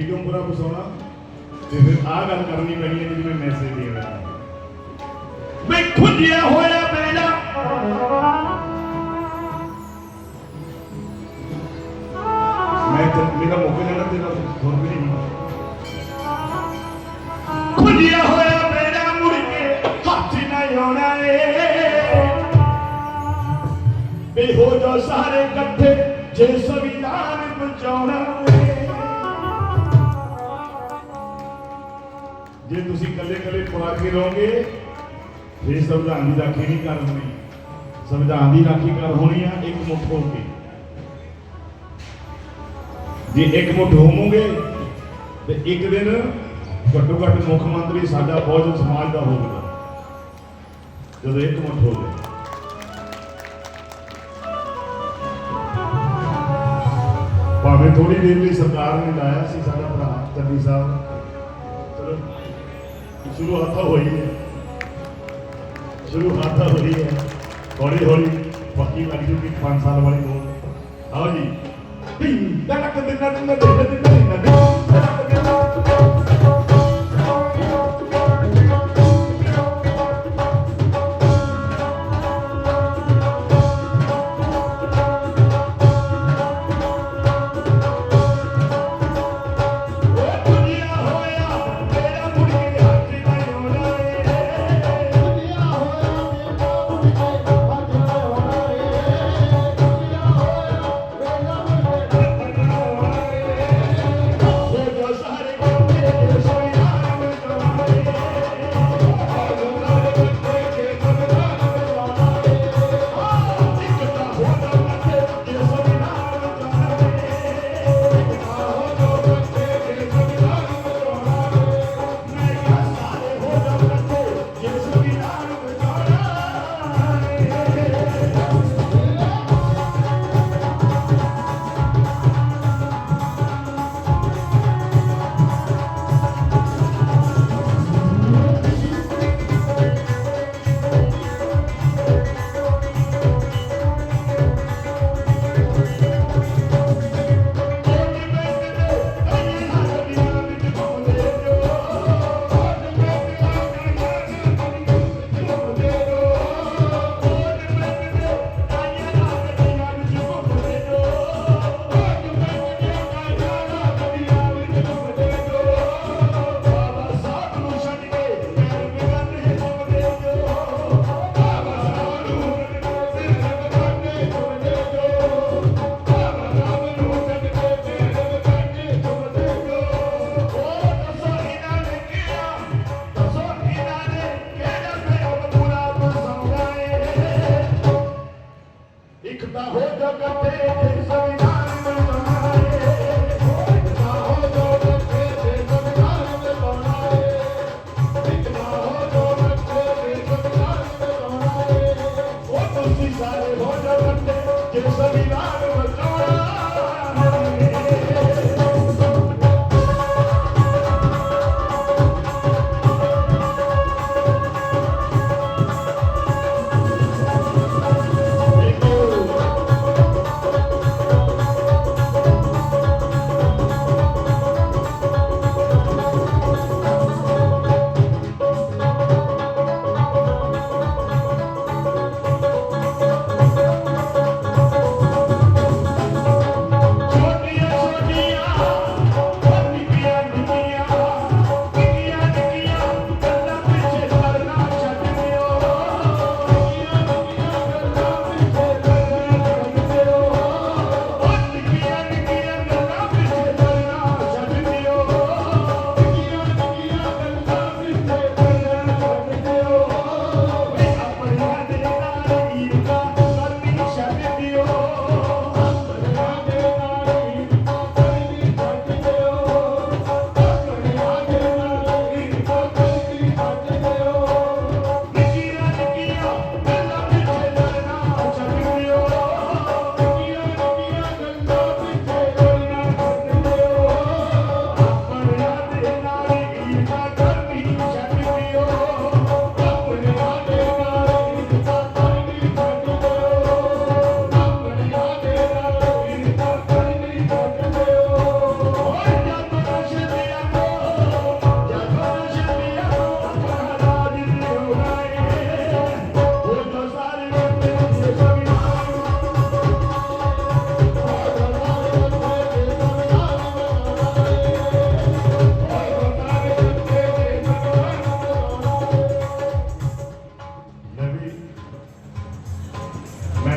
ਬੇਗਮਪੁਰਾ ਬਸੋਣਾ ਤੇ ਫਿਰ ਆਹ ਗੱਲ ਕਰਨੀ ਪੈਣੀ ਹੈ ਜਿਹੜੀ ਮੈਂ ਮੈਸੇਜ ਦੇ ਰਿਹਾ ਮੈਂ ਖੁੱਲਿਆ ਹੋਇਆ ਬੇੜਾ ਮੈਂ ਤੇ ਮੇਰਾ ਮੁੱਕ ਜਾਣਾ ਤੇਰਾ ਹੋਰ ਵੀ ਨਹੀਂ ਖੁੱਲਿਆ ਹੋਇਆ ਬੇੜਾ ਮੁੜ ਕੇ ਹੱਥ ਨਾ ਆਉਣਾ ਏ ਵੇ ਹੋ ਜਾ ਸਾਰੇ ਇਕੱਠੇ ਜੇ ਸੰਵਿਧਾਨ ਜੇ ਤੁਸੀਂ ਇਕੱਲੇ ਇਕੱਲੇ ਪਾ ਕੇ ਰਹੋਗੇ, ਫਿਰ ਸੰਵਿਧਾਨ ਦੀ ਰਾਖੀ ਨਹੀਂ ਕਰ ਹੋਣੀ। ਸੰਵਿਧਾਨ ਦੀ ਰਾਖੀ ਕਰ ਹੋਣੀ ਆ, ਇੱਕ ਮੁੱਠ ਹੋ ਕੇ। ਜੇ ਇੱਕ ਮੁੱਠ ਹੋਵੋਗੇ, ਤੇ ਇੱਕ ਦਿਨ ਘੱਟੋ ਘੱਟ ਮੁੱਖ ਮੰਤਰੀ ਸਾਡਾ ਬਹੁਜਨ ਸਮਾਜ ਦਾ ਹੋਵੇਗਾ ਜਦੋਂ ਇੱਕ ਮੁੱਠ ਹੋ ਗਏ ਭਾਵੇਂ ਥੋੜੀ ਦੇਰ ਲਈ ਸਰਕਾਰ ਨੇ ਲਾਇਆ ਸੀ ਸਾਡਾ ਭਰਾ ਚੰਨੀ ਸਾਹਿਬ। ਸ਼ੁਰੂ ਹੱਥਾ ਹੋਈ ਹੈ ਸ਼ੁਰੂ ਹੋਈ ਹੈ ਹੌਲੀ ਹੌਲੀ ਪੱਕੀ ਲੱਗ ਜੂਗੀ 5 ਸਾਲ ਵਾਲੀ ਦੋ ਆਓ ਜੀ ਟਿੰਗ ਟਕ ਦਿਨ ਦਿਨ ਦਿਨ ਦਿਨ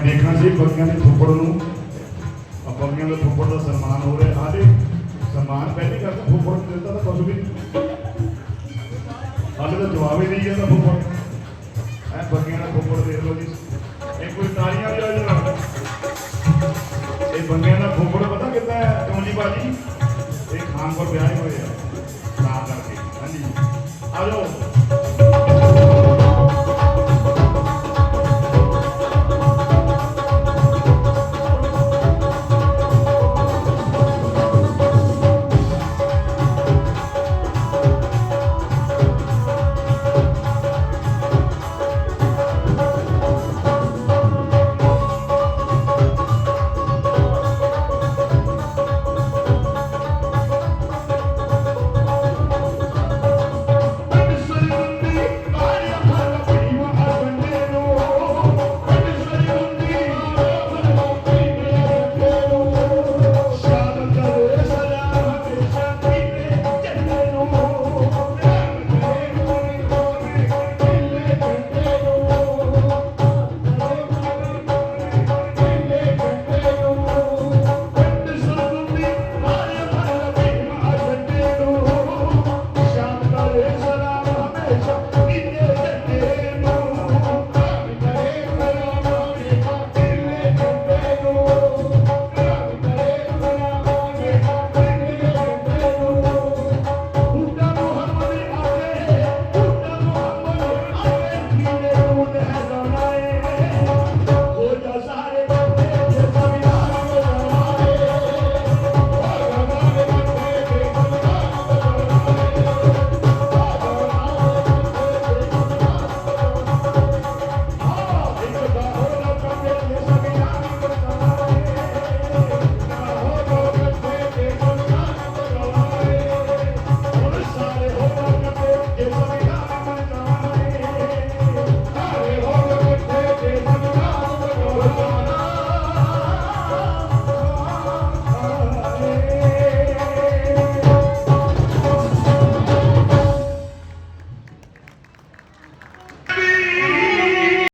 ਦੇਖਣਾ ਸੀ ਬੱਗੀਆਂ ਦੇ ਫੁੱਫੜ ਨੂੰ ਆ ਦੇ ਫੁੱਫੜ ਦਾ ਸਨਮਾਨ ਹੋ ਰਿਹਾ। ਆਦੇ ਸਨਮਾਨ ਪਹਿਲੀ ਗੱਲ ਤਾਂ ਫੁੱਫੜ ਦਿੱਤਾ ਤਾਂ ਕੁਝ ਵੀ ਹਾਲੇ ਤਾਂ ਜਵਾਬ ਹੀ ਨਹੀਂ ਜਾਂਦਾ ਫੁੱਫੜ ਐ ਬੱਗੀਆਂ ਦਾ ਫੁੱਫੜ ਦੇਖ ਲਓ ਜੀ। ਇਹ ਕੋਈ ਤਾਲੀਆਂ ਵੀ ਆ ਜਰਾ ਇਹ ਬੰਗਿਆਂ ਦਾ ਫੁੱਫੜ ਪਤਾ ਕਿੱਦਾਂ ਹੈ? ਕਿਉਂ ਜੀ ਬਾਜੀ। ਇਹ ਖਾਨਪੁਰ ਵਿਆਹੇ ਹੋਏ ਆ। ਤਾਂ ਕਰਕੇ। ਹਾਂਜੀ। ਆ ਜਾਓ।